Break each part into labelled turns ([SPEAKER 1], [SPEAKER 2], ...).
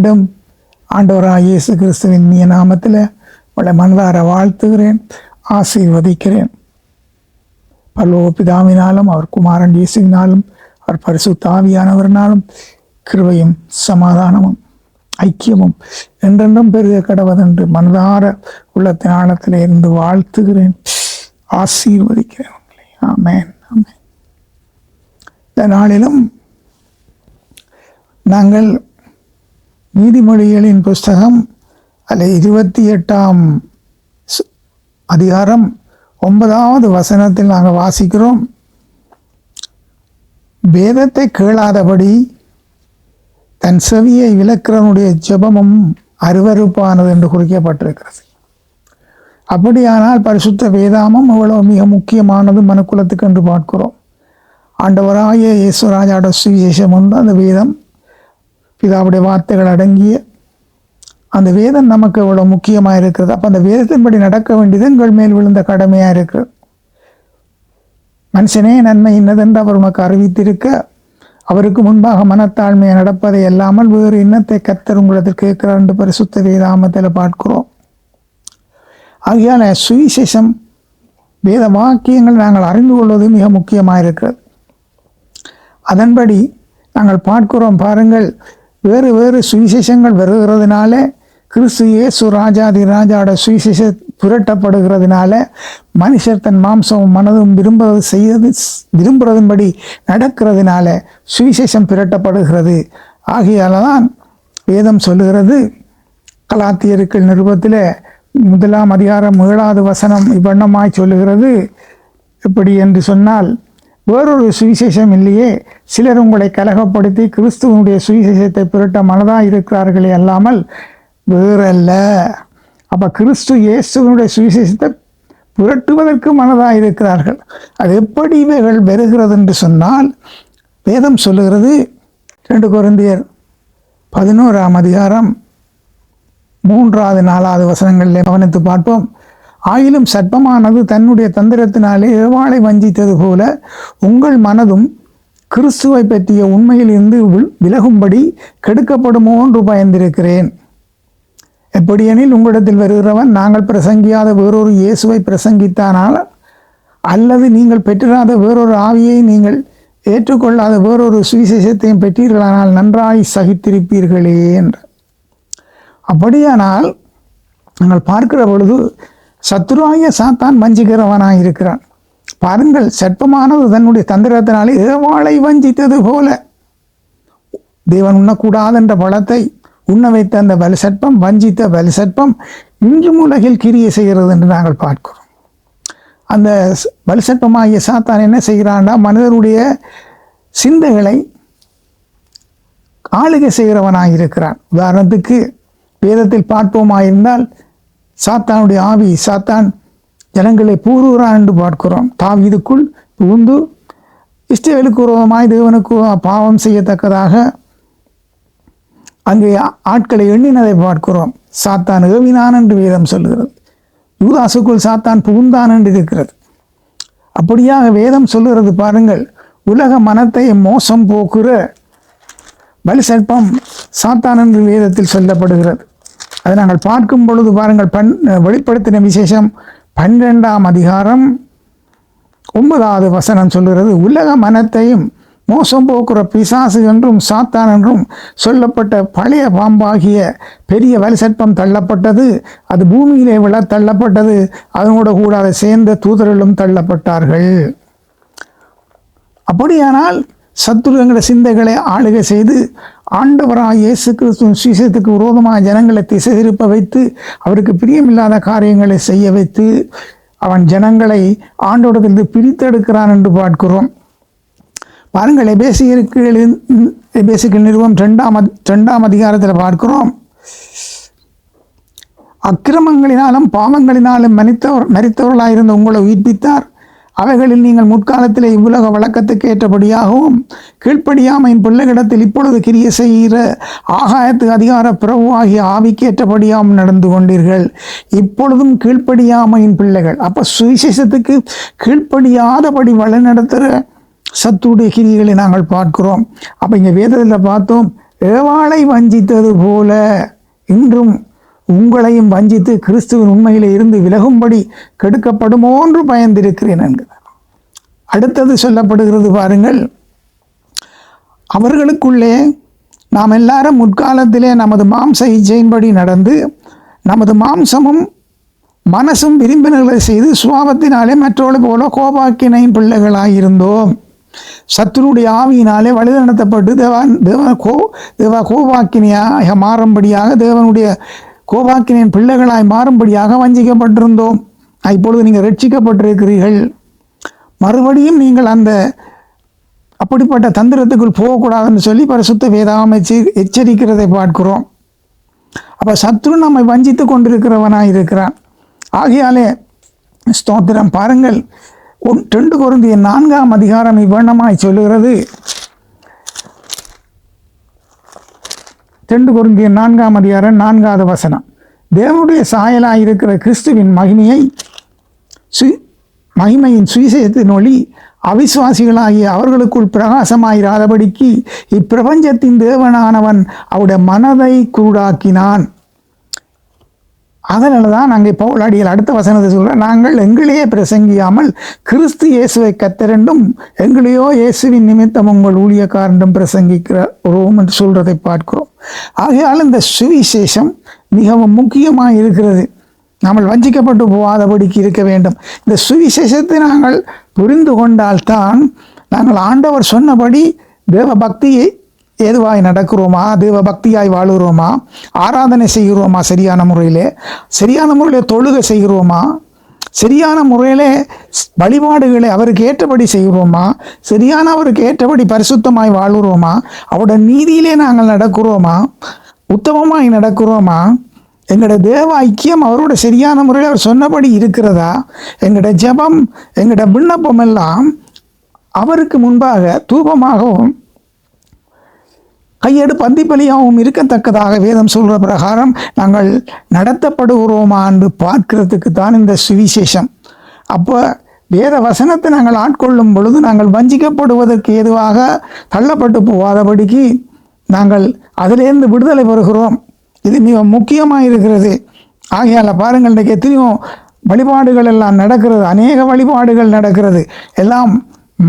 [SPEAKER 1] மீண்டும் ஆண்டவராக இயேசு கிறிஸ்துவின் இனிய நாமத்தில் உங்களை மனதார வாழ்த்துகிறேன் ஆசீர்வதிக்கிறேன். பல்லோ பிதாவினாலும் அவர் குமாரன் இயேசுவினாலும் அவர் பரிசு தாவியானவரினாலும் கிருபையும் சமாதானமும் ஐக்கியமும் என்றென்றும் பெருக கடவதென்று மனதார உள்ளத்தின் ஆழத்தில் இருந்து வாழ்த்துகிறேன் ஆசீர்வதிக்கிறேன் உங்களை. ஆமேன் ஆமேன். இந்த நாளிலும் நாங்கள் நீதிமொழிகளின் புஸ்தகம் அல்ல இருபத்தி எட்டாம் சு- அதிகாரம் ஒன்பதாவது வசனத்தில் நாங்கள் வாசிக்கிறோம். வேதத்தை கேளாதபடி தன் செவியை விளக்கிறவனுடைய ஜெபமும் அருவருப்பானது என்று குறிக்கப்பட்டிருக்கிறது. அப்படியானால் பரிசுத்த வேதாமம் எவ்வளவு மிக முக்கியமானது மனுக்குலத்துக்கு என்று பார்க்கிறோம். ஆண்டவராய இயேசுராஜாட சுவிசேஷம் வந்து அந்த வேதம் பிதாவுடைய வார்த்தைகள் அடங்கிய அந்த வேதம் நமக்கு இவ்வளோ முக்கியமாக இருக்கிறது அப்போ அந்த வேதத்தின்படி நடக்க வேண்டியது எங்கள் மேல் விழுந்த கடமையாக இருக்கிறது மனுஷனே நன்மை இன்னதென்று அவர் உனக்கு அறிவித்திருக்க அவருக்கு முன்பாக மனத்தாழ்மையை நடப்பதை அல்லாமல் வேறு இன்னத்தை கத்தர் உங்களிடத்தில் கேட்கிறார் என்று பரிசுத்த வேதாமத்தில் பார்க்கிறோம் ஆகையால் சுவிசேஷம் வேத வாக்கியங்கள் நாங்கள் அறிந்து கொள்வது மிக முக்கியமாக இருக்கிறது அதன்படி நாங்கள் பார்க்கிறோம் பாருங்கள் வேறு வேறு சுவிசேஷங்கள் வருகிறதுனால கிறிஸ்து இயேசு ராஜாதி ராஜாவோட சுவிசேஷ புரட்டப்படுகிறதுனால மனுஷர் தன் மாம்சமும் மனதும் விரும்புவது செய்வது விரும்புறதின்படி நடக்கிறதுனால சுவிசேஷம் புரட்டப்படுகிறது. ஆகையால தான் வேதம் சொல்லுகிறது கலாத்தியர்கள் நிருபத்தில் முதலாம் அதிகாரம் ஏழாவது வசனம் இவ்வண்ணமாய் சொல்லுகிறது. எப்படி என்று சொன்னால் வேறொரு சுவிசேஷம் இல்லையே. சிலர் உங்களை கலகப்படுத்தி கிறிஸ்துவனுடைய சுவிசேஷத்தை புரட்ட மனதாக இருக்கிறார்களே அல்லாமல் வேறல்ல. அப்போ கிறிஸ்து இயேசுவனுடைய சுவிசேஷத்தை புரட்டுவதற்கு மனதாக இருக்கிறார்கள். அது எப்படி இவைகள் வருகிறது என்று சொன்னால் வேதம் சொல்லுகிறது ரெண்டு குருந்தியர் பதினோராம் அதிகாரம் மூன்றாவது நாலாவது வசனங்களில் கவனித்து பார்ப்போம். ஆயிலும் சர்ப்பமானது தன்னுடைய தந்திரத்தினாலே ஏவாளை வஞ்சித்தது போல உங்கள் மனதும் கிறிஸ்துவை பற்றிய உண்மையிலிருந்து விலகும்படி கெடுக்கப்படுமோ என்று பயந்திருக்கிறேன். எப்படியெனில் உங்களிடத்தில் வருகிறவன் நாங்கள் பிரசங்கியாத வேறொரு இயேசுவை பிரசங்கித்தானால் அல்லது நீங்கள் பெற்றிராத வேறொரு ஆவியை நீங்கள் ஏற்றுக்கொள்ளாத வேறொரு சுவிசேஷத்தையும் பெற்றீர்களானால் நன்றாய் சகித்திருப்பீர்களே என்று. அப்படியானால் நாங்கள் பார்க்கிற பொழுது சத்ருவாய சாத்தான் வஞ்சிக்கிறவனாக இருக்கிறான். பாருங்கள் சர்ப்பமானது தன்னுடைய தந்திரத்தினாலே ஏவாளை வஞ்சித்தது போல. தேவன் உண்ணக்கூடாது என்ற பழத்தை உண்ண வைத்த அந்த வலுசற்பம் வஞ்சித்த வலுசற்பம் இன்றும் உலகில் கிரியை செய்கிறது என்று நாங்கள் பார்க்கிறோம். அந்த வலுசற்பமாகிய சாத்தான் என்ன செய்கிறான்னா மனிதருடைய சிந்தைகளை ஆளுகை செய்கிறவனாக இருக்கிறான். உதாரணத்துக்கு வேதத்தில் பார்ப்போமாயிருந்தால் சாத்தானுடைய ஆவி சாத்தான் ஜனங்களை பூர்வுகிறான் என்று பார்க்கிறோம். தாவீதுக்குள் புகுந்து இஷ்டவேலுக்கு உருவமாய் தேவனுக்கு பாவம் செய்யத்தக்கதாக அங்கே ஆட்களை எண்ணினதை பார்க்கிறோம். சாத்தான் ஏவினான் என்று வேதம் சொல்லுகிறது யூதாசுக்குள் சாத்தான் புகுந்தான் என்று இருக்கிறது. அப்படியாக வேதம் சொல்லுகிறது பாருங்கள். உலக மனத்தை மோசம் போக்குற பலிசற்பம் சாத்தான் என்று வேதத்தில் சொல்லப்படுகிறது. அதை நாங்கள் பார்க்கும் பொழுது பாருங்கள் பன் வெளிப்படுத்தின விசேஷம் பன்னிரெண்டாம் அதிகாரம் ஒன்பதாவது வசனம் சொல்கிறது உலக மனத்தையும் மோசம் போக்குற பிசாசு என்றும் சாத்தான் என்றும் சொல்லப்பட்ட பழைய பாம்பாகிய பெரிய வலிசற்பம் தள்ளப்பட்டது அது பூமியிலே விழ தள்ளப்பட்டது அதனோட கூட அதை சேர்ந்த தூதர்களும் தள்ளப்பட்டார்கள். அப்படியானால் சத்துரு சிந்தைகளை ஆளுகை செய்து ஆண்டவராக இயேசு கிறிஸ்துவின் சுவிசேஷத்துக்கு விரோதமாக ஜனங்களை திசை திருப்ப வைத்து அவருக்கு பிரியமில்லாத காரியங்களை செய்ய வைத்து அவன் ஜனங்களை ஆண்டோடத்திலிருந்து பிரித்தெடுக்கிறான் என்று பார்க்கிறோம். பாருங்கள் எபேசியருக்கு எழு- நிறுவம் ரெண்டாம் ரெண்டாம் அதிகாரத்தில் பார்க்கிறோம். அக்கிரமங்களினாலும் பாவங்களினாலும் மனித்தவர் மரித்தவர்களாயிருந்த உங்களை உயிர்ப்பித்தார். அவைகளில் நீங்கள் முற்காலத்தில் இவ்வுலக வழக்கத்துக்கு ஏற்றபடியாகவும் கீழ்ப்படியாமையின் பிள்ளைகிடத்தில் இப்பொழுது கிரிய செய்கிற ஆகாயத்து அதிகார பிரபுவாகிய ஆவிக்கு ஏற்றபடியாகவும் நடந்து கொண்டீர்கள். இப்பொழுதும் கீழ்ப்படியாமையின் பிள்ளைகள். அப்போ சுவிசேஷத்துக்கு கீழ்ப்படியாதபடி வழிநடத்துகிற சத்துடைய கிரிகளை நாங்கள் பார்க்கிறோம். அப்போ இங்கே வேதத்தில் பார்த்தோம் ஏவாளை வஞ்சித்தது போல இன்றும் உங்களையும் வஞ்சித்து கிறிஸ்துவின் உண்மையில் இருந்து விலகும்படி கெடுக்கப்படுமோ என்று பயந்திருக்கிறேன் என்கிறார். அடுத்தது சொல்லப்படுகிறது பாருங்கள் அவர்களுக்குள்ளே நாம் எல்லாரும் முற்காலத்திலே நமது மாம்ச இச்சையின்படி நடந்து நமது மாம்சமும் மனசும் விரும்பினர்களை செய்து சுவாபத்தினாலே மற்றவளை போல கோபாக்கினையின் பிள்ளைகளாயிருந்தோம். சத்துருடைய ஆவியினாலே வழிநடத்தப்பட்டு தேவான் தேவ கோ தேவ கோபாக்கினியாக மாறும்படியாக தேவனுடைய கோபாக்கினின் பிள்ளைகளாய் மாறும்படியாக வஞ்சிக்கப்பட்டிருந்தோம். இப்பொழுது நீங்கள் ரட்சிக்கப்பட்டிருக்கிறீர்கள். மறுபடியும் நீங்கள் அந்த அப்படிப்பட்ட தந்திரத்துக்குள் போகக்கூடாதுன்னு சொல்லி பரிசுத்த வேதாமைச்சு எச்சரிக்கிறதை பார்க்கிறோம். அப்போ சத்ரு நம்மை வஞ்சித்து கொண்டிருக்கிறவனாக இருக்கிறான். ஆகையாலே ஸ்தோத்திரம் பாருங்கள். ஒன் ரெண்டு குருந்திய நான்காம் அதிகாரம் இவ்வண்ணமாய் சொல்லுகிறது. தெண்டு குருந்திய நான்காம் அதிகாரம் நான்காவது வசனம். தேவனுடைய சாயலாக இருக்கிற கிறிஸ்துவின் மகிமையை சு மகிமையின் சுவிசேஷத்தின் ஒளி அவிசுவாசிகளாகிய அவர்களுக்குள் பிரகாசமாயிராதபடிக்கு இப்பிரபஞ்சத்தின் தேவனானவன் அவருடைய மனதை குருடாக்கினான். அதனால தான் நாங்கள் இப்போ அடியில் அடுத்த வசனத்தை சொல்கிறோம் நாங்கள் எங்களையே பிரசங்கியாமல் கிறிஸ்து இயேசுவை கத்திரண்டும் எங்களையோ இயேசுவின் நிமித்தம் உங்கள் ஊழியக்காரண்டும் பிரசங்கிக்கிறோம் என்று சொல்கிறதை பார்க்கிறோம். ஆகையால் இந்த சுவிசேஷம் மிகவும் முக்கியமாக இருக்கிறது. நாம் வஞ்சிக்கப்பட்டு போகாதபடிக்கு இருக்க வேண்டும். இந்த சுவிசேஷத்தை நாங்கள் புரிந்து கொண்டால்தான் நாங்கள் ஆண்டவர் சொன்னபடி தேவ பக்தியை ஏதுவாய் நடக்கிறோமா? தேவ பக்தியாய் வாழுகிறோமா ஆராதனை செய்கிறோமா சரியான முறையில்? சரியான முறையில் தொழுகை செய்கிறோமா? சரியான முறையில் வழிபாடுகளை அவருக்கு ஏற்றபடி செய்கிறோமா? சரியான அவருக்கு ஏற்றபடி பரிசுத்தமாய் வாழுகிறோமா அவரோட நீதியிலே நாங்கள் நடக்கிறோமா? உத்தமமாய் நடக்கிறோமா? எங்களோட தேவ ஐக்கியம் அவரோட சரியான முறையில் அவர் சொன்னபடி இருக்கிறதா? எங்களோட ஜெபம் எங்களோட விண்ணப்பம் எல்லாம் அவருக்கு முன்பாக தூபமாகவும் கையெடு பந்திப்பலியாகவும் இருக்கத்தக்கதாக வேதம் சொல்கிற பிரகாரம் நாங்கள் நடத்தப்படுகிறோமா என்று பார்க்கிறதுக்கு தான் இந்த சுவிசேஷம். அப்போ வேத வசனத்தை நாங்கள் ஆட்கொள்ளும் பொழுது நாங்கள் வஞ்சிக்கப்படுவதற்கு ஏதுவாக தள்ளப்பட்டு போகாதபடிக்கு நாங்கள் அதிலேருந்து விடுதலை பெறுகிறோம். இது மிக முக்கியமாக இருக்கிறது. ஆகையால் பாருங்கள் இன்றைக்கு எத்தனையோ வழிபாடுகள் எல்லாம் நடக்கிறது. அநேக வழிபாடுகள் நடக்கிறது. எல்லாம்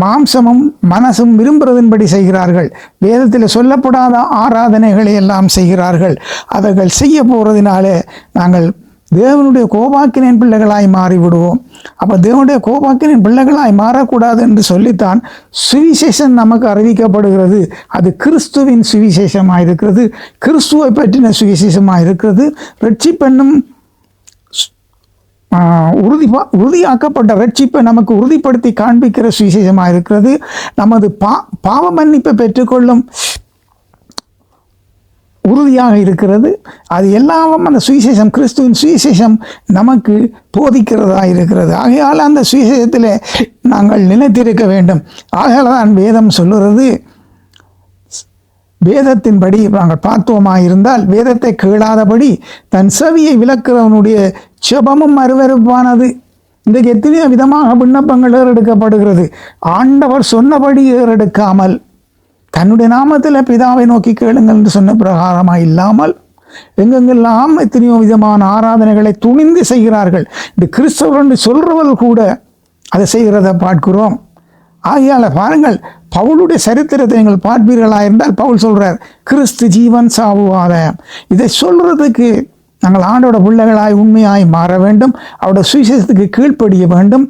[SPEAKER 1] மாம்சமும் மனசும் விரும்புகிறதன்படி செய்கிறார்கள். வேதத்தில் சொல்லப்படாத ஆராதனைகளை எல்லாம் செய்கிறார்கள். அவர்கள் செய்ய போகிறதினாலே நாங்கள் தேவனுடைய கோபாக்கினின் பிள்ளைகளாய் மாறிவிடுவோம். அப்போ தேவனுடைய கோபாக்கினின் பிள்ளைகளாய் மாறக்கூடாது என்று சொல்லித்தான் சுவிசேஷம் நமக்கு அறிவிக்கப்படுகிறது. அது கிறிஸ்துவின் சுவிசேஷமாக இருக்கிறது கிறிஸ்துவை பற்றின சுவிசேஷமாக இருக்கிறது ரட்சிப்பெண்ணும் உறுதி உறுதியாக்கப்பட்ட ரட்சிப்பை நமக்கு உறுதிப்படுத்தி காண்பிக்கிற சுவிசேஷமாக இருக்கிறது. நமது பா பாவ மன்னிப்பை பெற்றுக்கொள்ளும் உறுதியாக இருக்கிறது. அது எல்லாமும் அந்த சுவிசேஷம் கிறிஸ்துவின் சுவிசேஷம் நமக்கு போதிக்கிறதா இருக்கிறது. ஆகையால் அந்த சுவிசேஷத்தில் நாங்கள் நிலைத்திருக்க வேண்டும். ஆகையால் தான் வேதம் சொல்லுறது வேதத்தின்படி நாங்கள் பார்த்தோமா இருந்தால் வேதத்தை கேளாதபடி தன் செவியை விளக்குறவனுடைய செபமும் அருவருப்பானது. இன்றைக்கு எத்தனையோ விதமாக விண்ணப்பங்கள் ஏறெடுக்கப்படுகிறது. ஆண்டவர் சொன்னபடி ஏறெடுக்காமல் தன்னுடைய நாமத்தில் பிதாவை நோக்கி கேளுங்கள் என்று சொன்ன பிரகாரமாக இல்லாமல் எங்கெங்கெல்லாம் எத்தனையோ விதமான ஆராதனைகளை துணிந்து செய்கிறார்கள். இந்த கிறிஸ்தவர் என்று சொல்றவர்கள் கூட அதை செய்கிறத பார்க்கிறோம். ஆகையால் பாருங்கள் பவுளுடைய சரித்திரத்தை நீங்கள் பார்ப்பீர்களா இருந்தால் பவுல் சொல்கிறார் கிறிஸ்து ஜீவன் சாவுவாத இதை சொல்கிறதுக்கு நாங்கள் ஆண்டோட பிள்ளைகளாய் உண்மையாய் மாற வேண்டும் அவருடைய சுவிசேஷத்துக்கு கீழ்ப்படிய வேண்டும்.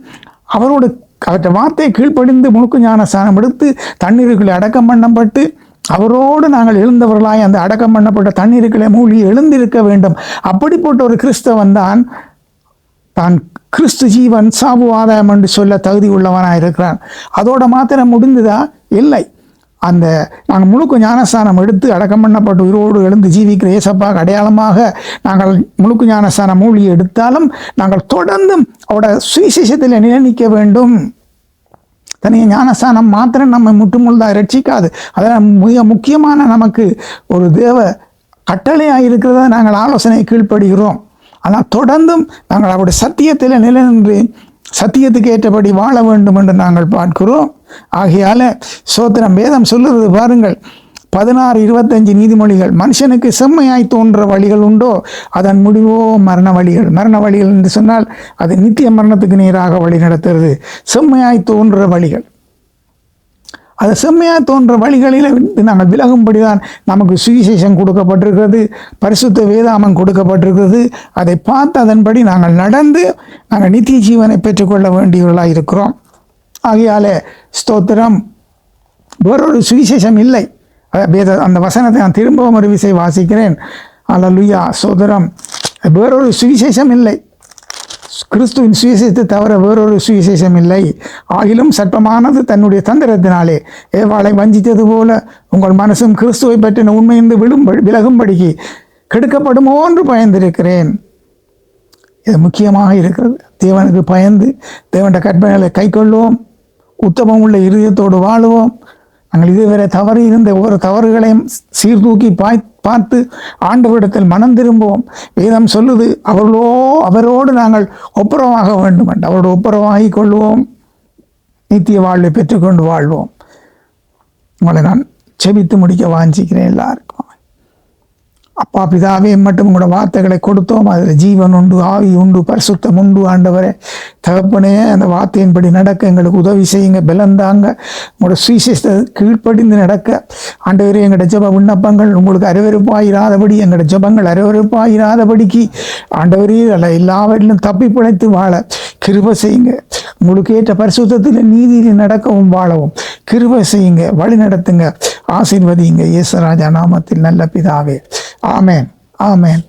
[SPEAKER 1] அவரோட அவற்றை வார்த்தையை கீழ்ப்படிந்து முழுக்கு ஞான ஸ்தானம் எடுத்து தண்ணீருக்குள்ளே அடக்கம் பண்ணப்பட்டு அவரோடு நாங்கள் எழுந்தவர்களாய் அந்த அடக்கம் பண்ணப்பட்ட தண்ணீருக்குள்ளே மூழ்கி எழுந்திருக்க வேண்டும். அப்படிப்பட்ட ஒரு கிறிஸ்தவன் தான் தான் கிறிஸ்து ஜீவன் சாபு ஆதாயம் என்று சொல்ல தகுதி உள்ளவனாக இருக்கிறான். அதோட மாத்திரம் முடிந்ததா? இல்லை. அந்த நாங்கள் முழுக்க ஞானஸ்தானம் எடுத்து அடக்கம் பண்ணப்பட்டு உயிரோடு எழுந்து ஜீவிக்கிற ஏசப்பாக அடையாளமாக நாங்கள் முழுக்க ஞானஸ்தானம் மூழ்கி எடுத்தாலும் நாங்கள் தொடர்ந்தும் அவட சுவிசேஷத்தில் நிலநிற்க வேண்டும். தனிய ஞானஸ்தானம் மாத்திரம் நம்ம முற்றுமுழுதாக ரட்சிக்காது அதில் மிக முக்கியமான நமக்கு ஒரு தேவ கட்டளையாக இருக்கிறத நாங்கள் ஆலோசனை கீழ்ப்படுகிறோம். ஆனால் தொடர்ந்தும் நாங்கள் அவருடைய சத்தியத்தில் நிலநின்று சத்தியத்துக்கு ஏற்றபடி வாழ வேண்டும் என்று நாங்கள் பார்க்கிறோம். ஆகையால் சோத்திரம் வேதம் சொல்லுறது பாருங்கள் பதினாறு இருபத்தஞ்சு நீதிமொழிகள் மனுஷனுக்கு செம்மையாய் தோன்ற வழிகள் உண்டோ அதன் முடிவோ மரண வழிகள். மரண வழிகள் என்று சொன்னால் அது நித்திய மரணத்துக்கு நேராக வழி நடத்துறது செம்மையாய் தோன்ற வழிகள். அது செம்மையாக தோன்ற வழிகளில் நாங்கள் விலகும்படி தான் நமக்கு சுவிசேஷம் கொடுக்கப்பட்டிருக்கிறது பரிசுத்த வேதாமம் கொடுக்கப்பட்டிருக்கிறது. அதை பார்த்து அதன்படி நாங்கள் நடந்து நாங்கள் நித்திய ஜீவனை பெற்றுக்கொள்ள வேண்டியவர்களாக இருக்கிறோம். ஆகையாலே ஸ்தோத்திரம். வேறொரு சுவிசேஷம் இல்லை. வேத அந்த வசனத்தை நான் திரும்பவும் ஒரு விசை வாசிக்கிறேன். அல்லலுயா சோதரம் வேறொரு சுவிசேஷம் இல்லை. கிறிஸ்துவின் சுவிசேஷத்தை தவிர வேறொரு சுவிசேஷம் இல்லை. ஆகிலும் சட்டமானது தன்னுடைய தந்திரத்தினாலே. ஏவாளை வஞ்சித்தது போல உங்கள் மனசும் கிறிஸ்துவை பற்றின உண்மையிருந்து விழும் விலகும்படிக்கு கெடுக்கப்படுமோ என்று பயந்திருக்கிறேன். இது முக்கியமாக இருக்கிறது. தேவனுக்கு பயந்து தேவனுடைய கற்பனைகளை கைக்கொள்வோம் உத்தமம் உள்ள இருதயத்தோடு வாழுவோம். நாங்கள் இதுவரை தவறு இருந்த ஒவ்வொரு தவறுகளையும் சீர்தூக்கி பாய் பார்த்து ஆண்டவரிடத்தில் மனம் திரும்புவோம். வேதம் சொல்லுது அவர்களோ அவரோடு நாங்கள் ஒப்புரவாக வேண்டும் என்று அவரோடு ஒப்புரவாகி கொள்வோம். நித்திய வாழ்வை பெற்றுக்கொண்டு வாழ்வோம். உங்களை நான் செபித்து முடிக்க வாஞ்சிக்கிறேன் எல்லாருக்கும். அப்பா பிதாவே மட்டும் உங்களோட வார்த்தைகளை கொடுத்தோம். அதில் ஜீவன் உண்டு ஆவி உண்டு பரிசுத்தம் உண்டு ஆண்டவரே. தகப்பனே அந்த வார்த்தையின்படி நடக்க எங்களுக்கு உதவி செய்யுங்க பலந்தாங்க உங்களோட சுவிசேஷத்தை கீழ்ப்படிந்து நடக்க. ஆண்டவரே எங்களோட ஜப விண்ணப்பங்கள் உங்களுக்கு அருவருப்பாயிராதபடி எங்களோட ஜபங்கள் அருவருப்பாயிராதபடிக்கு ஆண்டவரே அல்ல எல்லாவற்றிலும் தப்பி பிழைத்து வாழ கிருப செய்யுங்க. உங்களுக்கு ஏற்ற பரிசுத்தத்தில் நீதியில் நடக்கவும் வாழவும். கிருப செய்யுங்க வழி நடத்துங்க ஆசீர்வதிங்க இயேசுராஜா நாமத்தில் நல்ல பிதாவே. ஆமென் ஆமென்